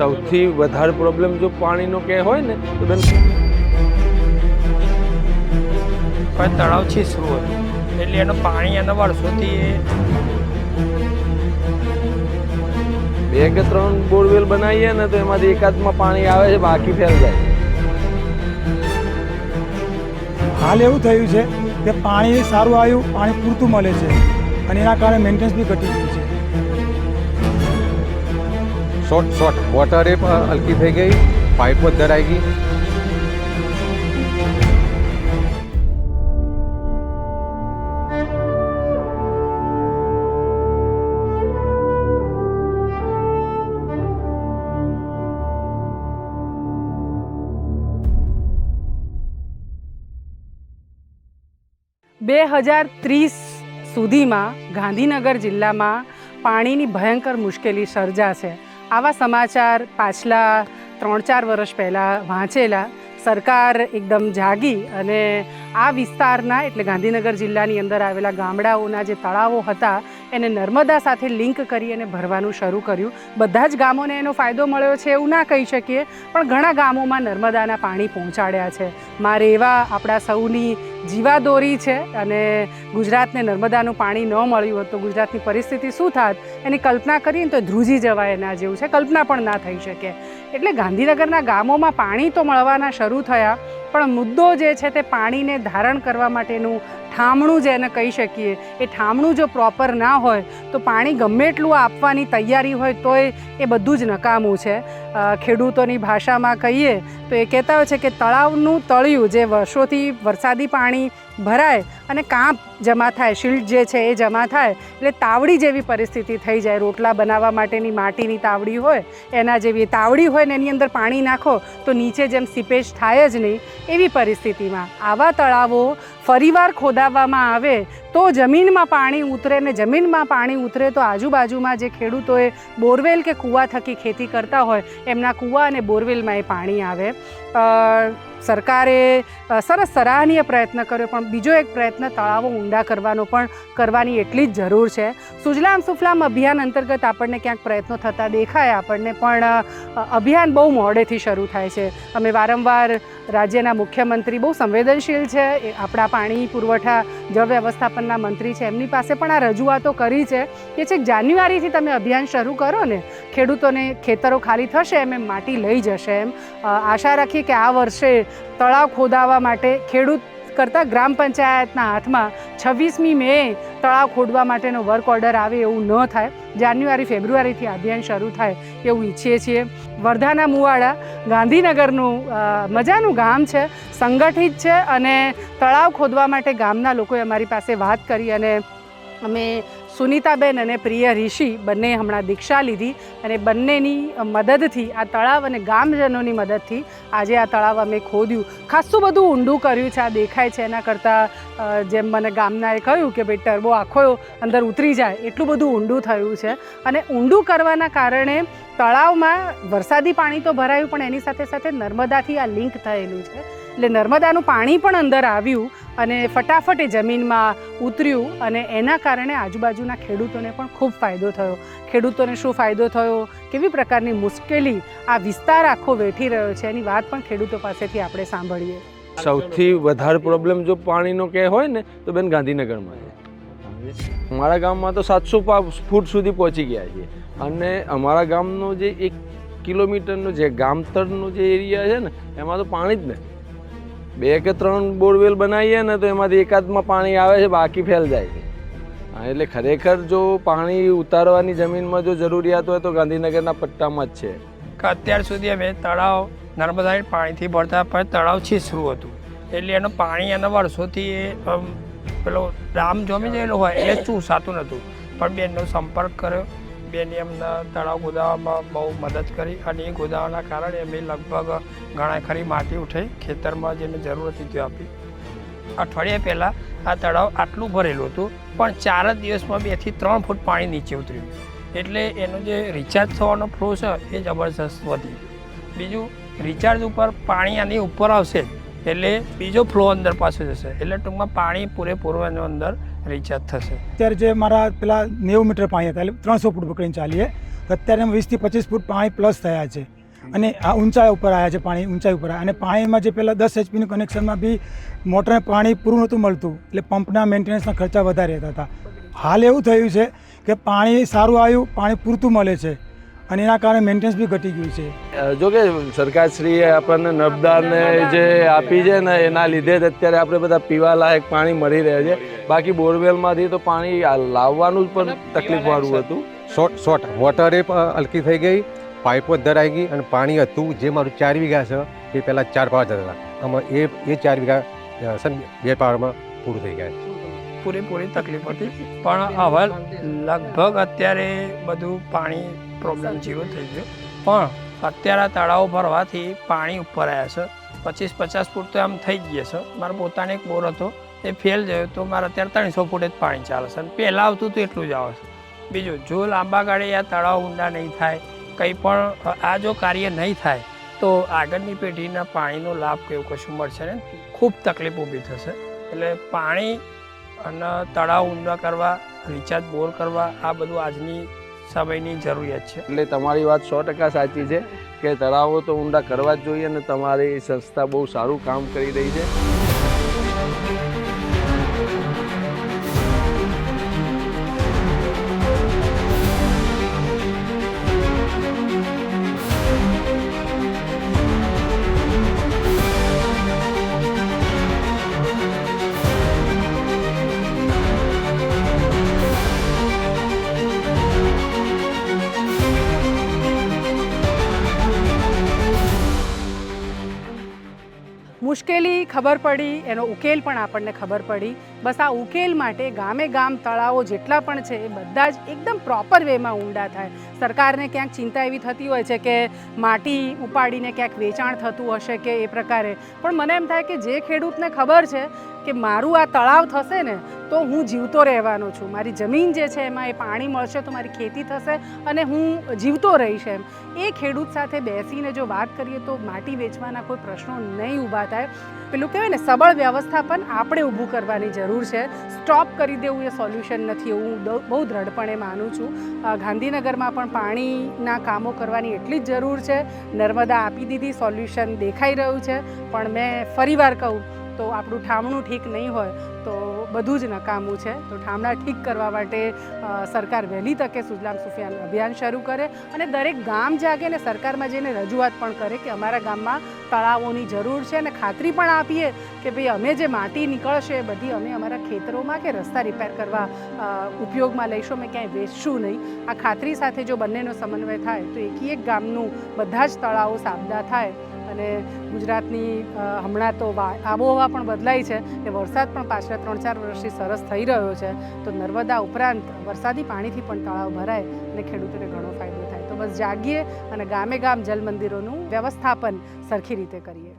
સૌથી વધારે પ્રોબ્લેમ જો પાણીનો કે હોય ને, તો બેન તળાવ છીસરું હતું એટલે એનું પાણી એના વર્ષોથી બે કે ત્રણ બોરવેલ બનાવીએ ને તો એમાંથી એકાદમાં પાણી આવે છે, બાકી ફેલ જાય. હાલ એવું થયું છે કે પાણી સારું આવ્યું, પાણી પૂરતું મળે છે. અને એના કારણે મેન્ટેનન્સ બી ઘટી ગયું શોર્ટ શોર્ટ વોટર હલકી થઈ ગઈ. પાઇપો જ ધરાઈ ગઈ. બે હજાર ત્રીસ સુધીમાં ગાંધીનગર જિલ્લામાં પાણીની ભયંકર મુશ્કેલી સર્જાશે. આવા સમાચાર પાછલા ત્રણ ચાર વર્ષ પહેલાં વાંચેલા. સરકાર એકદમ જાગી અને આ વિસ્તારના, એટલે ગાંધીનગર જિલ્લાની અંદર આવેલા ગામડાઓના જે તળાવો હતા એને નર્મદા સાથે લિંક કરી અને ભરવાનું શરૂ કર્યું. બધા જ ગામોને એનો ફાયદો મળ્યો છે એવું ના કહી શકીએ, પણ ઘણા ગામોમાં નર્મદાના પાણી પહોંચાડ્યા છે. મારે એવા આપણા સૌની જીવાદોરી છે અને ગુજરાતને નર્મદાનું પાણી ન મળ્યું હોત તો ગુજરાતની પરિસ્થિતિ શું થાત? એની કલ્પના કરીને તો ધ્રુજી જવાય એના જેવું છે. કલ્પના પણ ના થઈ શકે. એટલે ગાંધીનગરના ગામોમાં પાણી તો મળવાના શરૂ થયા, પણ મુદ્દો જે છે તે પાણીને ધારણ કરવા માટેનું ઠામણું જેને કહી શકીએ. એ ઠામણું જો પ્રોપર ના હોય, તો પાણી ગમે એટલું આપવાની તૈયારી હોય, તોય એ બધું જ નકામું છે. ખેડૂતોની ભાષામાં કહીએ તો એ કહેતા હોય છે કે તળાવનું તળિયું જે વર્ષોથી વરસાદી પાણી ભરાય અને કાંપ જમા થાય, શિલ્ડ જે છે એ જમા થાય, એટલે તાવડી જેવી પરિસ્થિતિ થઈ જાય. રોટલા બનાવવા માટેની માટીની તાવડી હોય, એના જેવી તાવડી હોય ને એની અંદર પાણી નાખો, તો નીચે જેમ સીપેજ થાય જ નહીં એવી પરિસ્થિતિમાં આવા તળાવો ફરીવાર ખોદાવવામાં આવે તો જમીનમાં પાણી ઉતરે ને જમીનમાં પાણી ઉતરે તો આજુબાજુમાં જે ખેડૂતોએ બોરવેલ કે કૂવા થકી ખેતી કરતા હોય, એમના કૂવા અને બોરવેલમાં એ પાણી આવે. સરકારે સરસ સરાહનીય પ્રયત્ન કર્યો, પણ બીજો એક પ્રયત્ન તળાવો ઊંડા કરવાનો પણ કરવાની એટલી જ જરૂર છે. સુજલામ સુફલામ અભિયાન અંતર્ગત આપણને ક્યાંક પ્રયત્નો થતા દેખાય, આપણને પણ અભિયાન બહુ મોડેથી શરૂ થાય છે. અમે વારંવાર રાજ્યના મુખ્યમંત્રી બહુ સંવેદનશીલ છે, એ આપણા પાણી પુરવઠા, જળ વ્યવસ્થાપનના મંત્રી છે, એમની પાસે પણ આ રજૂઆતો કરી છે. કે છેક જાન્યુઆરીથી તમે અભિયાન શરૂ કરો ને, ખેડૂતોને ખેતરો ખાલી થશે એમ એમ માટી લઈ જશે એમ. આશા રાખીએ કે આ વર્ષે તળાવ ખોદાવા માટે ખેડૂત કરતાં ગ્રામ પંચાયતના હાથમાં છવ્વીસમી મે તળાવ ખોદવા માટેનો વર્ક ઓર્ડર આવે એવું ન થાય. જાન્યુઆરી, ફેબ્રુઆરીથી અભિયાન શરૂ થાય એવું ઈચ્છીએ છીએ. વર્ધાના મુવાડા ગાંધીનગરનું મજાનું ગામ છે, સંગઠિત છે અને તળાવ ખોદવા માટે ગામના લોકોએ અમારી પાસે વાત કરી અને અમે સુનીતાબેન અને પ્રિય ઋષિ બંને હમણાં દીક્ષા લીધી અને બંનેની મદદથી, આ તળાવ અને ગામજનોની મદદથી આજે આ તળાવ અમે ખોદ્યું. ખાસું બધું ઊંડું કર્યું છે, આ દેખાય છે. એના કરતાં જેમ મને ગામનાએ કહ્યું કે ભાઈ ટર્બો આખો અંદર ઉતરી જાય, એટલું બધું ઊંડું થયું છે. અને ઊંડું કરવાના કારણે તળાવમાં વરસાદી પાણી તો ભરાયું, પણ એની સાથે સાથે નર્મદાથી આ લિંક થયેલું છે. એટલે નર્મદાનું પાણી પણ અંદર આવ્યું અને ફટાફટ એ જમીનમાં ઉતર્યું અને એના કારણે આજુબાજુના ખેડૂતોને પણ ખૂબ ફાયદો થયો. ખેડૂતોને શું ફાયદો થયો? કેવી પ્રકારની મુશ્કેલી આ વિસ્તાર આખો વેઠી રહ્યો છે? એની વાત પણ ખેડૂતો પાસેથી આપણે સાંભળીએ. સૌથી વધારે પ્રોબ્લેમ જો પાણીનો કે હોય ને, તો બેન ગાંધીનગરમાં છે. અમારા ગામમાં તો સાતસો ફૂટ સુધી પહોંચી ગયા છે અને અમારા ગામનો જે એક કિલોમીટરનો જે ગામતરનો જે એરિયા છે ને, એમાં તો પાણી જ નથી. બે કે ત્રણ બોરવેલ બનાવીએ ને તો એમાંથી એકાદમાં પાણી આવે છે, બાકી ફેલ જાય છે. એટલે ખરેખર જો પાણી ઉતારવાની જમીનમાં જો જરૂરિયાત હોય તો ગાંધીનગરના પટ્ટામાં જ છે. અત્યાર સુધી અમે તળાવ નર્મદા પાણીથી ભરતા, પણ તળાવ છીસરું હતું. એટલે એનું પાણી એના વર્ષોથી એ પેલો ડામ જમી ગયેલો હોય એટલે ચૂસાતું નહોતું પણ બેનનો સંપર્ક કર્યો. બેને અમને તળાવ ગોદાવામાં બહુ મદદ કરી અને એ ગોદાવાના કારણે અમે લગભગ ઘણા ખરી માટી ઉઠાઈ ખેતરમાં જેને જરૂર હતી તે આપી. અઠવાડિયા પહેલાં આ તળાવ આટલું ભરેલું હતું, પણ ચાર જ દિવસમાં બેથી ત્રણ ફૂટ પાણી નીચે ઉતર્યું. એટલે એનો જે રિચાર્જ થવાનો ફ્લો છે એ જબરજસ્ત વધી. બીજું રિચાર્જ ઉપર પાણી આની ઉપર આવશે, એટલે બીજો ફ્લો અંદર પાસે જશે. એટલે ટૂંકમાં પાણી પૂરેપૂરું એનો અંદર રિચાર્જ થશે. અત્યારે જે મારા પેલા નેવું મીટર પાણી હતા, એટલે ત્રણસો ફૂટ પકડીને ચાલીએ. તો અત્યારે વીસથી પચીસ ફૂટ પાણી પ્લસ થયા છે. અને આ ઊંચાઈ ઉપર આવ્યા છે પાણી, ઊંચાઈ ઉપર અને પાણીમાં જે પહેલાં દસ એચપીનું કનેક્શનમાં બી મોટરને પાણી પૂરું નહોતું મળતું, એટલે પંપના મેન્ટેનન્સના ખર્ચા વધારે રહેતા હતા. હાલ એવું થયું છે કે પાણી સારું આવ્યું, પાણી પૂરતું મળે છે. અને એના કારણે મેન્ટેનન્સ બી ઘટી ગયું છે. જો કે સરકારશ્રીએ આપણને નર્મદાને જે આપી છે ને એના લીધે જ અત્યારે આપણે બધા પીવા લાયક પાણી મળી રહે છે. બાકી બોરવેલમાંથી તો પાણી લાવવાનું જ પણ તકલીફવાળું હતું. શોર્ટ શોર્ટ વોટર એ હલકી થઈ ગઈ પાઇપો ધરાઈ ગઈ અને પાણી હતું જે મારું ચાર વીઘા છે એ પહેલાં ચાર પાવર જતા હતા. આમાં એ એ ચાર વીઘા બે પાવરમાં પૂરું થઈ ગયા. છે પૂરેપૂરી તકલીફ હતી પણ હવે લગભગ અત્યારે બધું પાણી પ્રોબ્લેમ જીરો થઈ ગયો. પણ અત્યારે આ તળાવ ભરવાથી પાણી ઉપર આવ્યા છે. પચીસ પચાસ ફૂટ તો આમ થઈ જ ગયા છે. મારો પોતાનો એક બોર હતો. એ ફેલ થયો તો મારે અત્યારે ત્રણસો ફૂટ જ પાણી ચાલે છે. અને પહેલાં આવતું તો એટલું જ આવે છે. બીજું જો લાંબા ગાળે આ તળાવ ઊંડા નહીં થાય કંઈ પણ આ જો કાર્ય નહીં થાય તો આગળની પેઢીના પાણીનો લાભ કે એવું કશું મળશે ને ખૂબ તકલીફ ઊભી થશે. એટલે પાણી અને તળાવ ઊંડા કરવા રિચાર્જ બોર કરવા આ બધું આજની સમયની જરૂરિયાત છે. એટલે તમારી વાત સો ટકા સાચી છે કે તળાવો તો ઊંડા કરવા જ જોઈએ અને તમારી સંસ્થા બહુ સારું કામ કરી રહી છે. મુશ્કેલી ખબર પડી એનો ઉકેલ પણ આપણને ખબર પડી. બસ આ ઉકેલ માટે ગામે ગામ તળાવો જેટલા પણ છે, એ બધા જ એકદમ પ્રોપર વેમાં ઊંડા થાય. સરકારને ક્યાંક ચિંતા એવી થતી હોય છે કે માટી ઉપાડીને ક્યાંક વેચાણ થતું હશે કે એ પ્રકારે. પણ મને એમ થાય કે જે ખેડૂતને ખબર છે કે મારું આ તળાવ થશે ને, તો હું જીવતો રહેવાનો છું. મારી જમીન જે છે એમાં એ પાણી મળશે તો મારી ખેતી થશે અને હું જીવતો રહીશ એમ. એ ખેડૂત સાથે બેસીને જો વાત કરીએ તો માટી વેચવાના કોઈ પ્રશ્નો નહીં ઊભા થાય. પેલું કહેવાય ને, સબળ વ્યવસ્થાપન આપણે ઊભું કરવાની જરૂર છે. સ્ટોપ કરી દેવું એ સોલ્યુશન નથી એવું બહુ દ્રઢપણે માનું છું. ગાંધીનગરમાં પણ પાણીના કામો કરવાની એટલી જ જરૂર છે. નર્મદા આપી દીધી સોલ્યુશન દેખાઈ રહ્યું છે. પણ મેં ફરીવાર કહું, તો આપણું ઠામણું ઠીક નહીં હોય, તો બધું જ નકામું છે. તો ઠામડા ઠીક કરવા માટે સરકાર વહેલી તકે સુજલામ સુફિયાન અભિયાન શરૂ કરે અને દરેક ગામ જાગે અને સરકારમાં જઈને રજૂઆત પણ કરે કે અમારા ગામમાં તળાવોની જરૂર છે અને ખાતરી પણ આપીએ કે ભાઈ અમે જે માટી નીકળશે એ બધી અમે અમારા ખેતરોમાં કે રસ્તા રિપેર કરવા ઉપયોગમાં લઈશું, અમે ક્યાંય વેચશું નહીં. આ ખાતરી સાથે જો બંનેનો સમન્વય થાય તો એકી એક ગામનું બધા જ તળાવો સાબદા થાય. અને ગુજરાતની હમણાં તો આબોહવા પણ બદલાઈ છે કે વરસાદ પણ પાછલા ત્રણ ચાર વર્ષથી સરસ થઈ રહ્યો છે. તો નર્મદા ઉપરાંત વરસાદી પાણીથી પણ તળાવ ભરાય અને ખેડૂતોને ઘણો ફાયદો થાય. તો બસ જાગીએ અને ગામે ગામ જલ મંદિરોનું વ્યવસ્થાપન સરખી રીતે કરીએ.